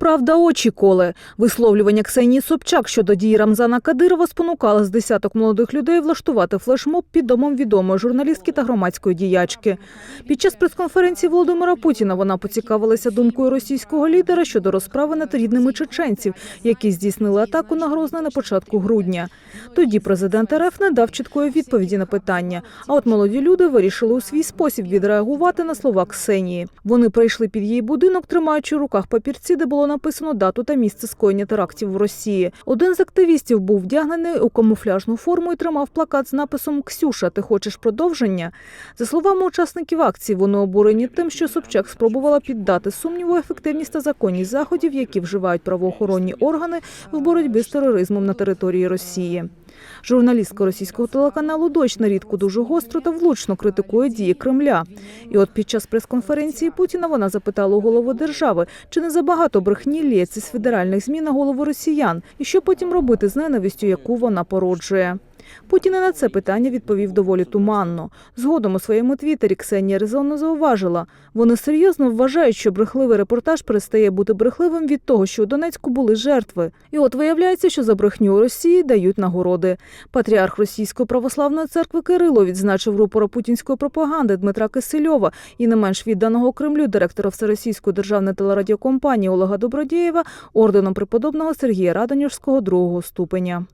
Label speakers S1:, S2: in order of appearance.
S1: правда очі коле. Висловлювання Ксенії Собчак щодо дії Рамзана Кадирова спонукало з десяток молодих людей влаштувати флешмоб під домом відомої журналістки та громадської діячки. Під час прес-конференції Володимира Путіна вона поцікавилася думкою російського лідера щодо розправи над рідними чеченців, які здійснили атаку на Грозне на початку грудня. Тоді президент РФ не дав чіткої відповіді на питання. А от молоді люди вирішили у свій спосіб відреагувати на слова Ксенії. Вони прийшли під її будинок, тримаючи в руках папірці, де було написано дату та місце скоєння терактів в Росії. Один з активістів був вдягнений у камуфляжну форму і тримав плакат з написом Ксюша, ти хочеш продовження? За словами учасників акції, вони обурені тим, що Собчак спробувала піддати сумніву ефективність та законність заходів, які вживають правоохоронні органи в боротьбі з тероризмом на території Росії. Журналістка російського телеканалу Дощ нерідко дуже гостро та влучно критикує дії Кремля. І от під час прес-конференції Путіна вона запитала у голови держави, чи не забагато брехні лється з федеральних змін на голову росіян, і що потім робити з ненавистю, яку вона породжує. Путін і на це питання відповів доволі туманно. Згодом у своєму твіттері Ксенія резонно зауважила. Вони серйозно вважають, що брехливий репортаж перестає бути брехливим від того, що у Донецьку були жертви. І от виявляється, що за брехню Росії дають нагороди. Патріарх Російської православної церкви Кирило відзначив рупора путінської пропаганди Дмитра Кисельова і не менш відданого Кремлю директора Всеросійської державної телерадіокомпанії Олега Добродєєва орденом преподобного Сергія Радонежського другого ступеня.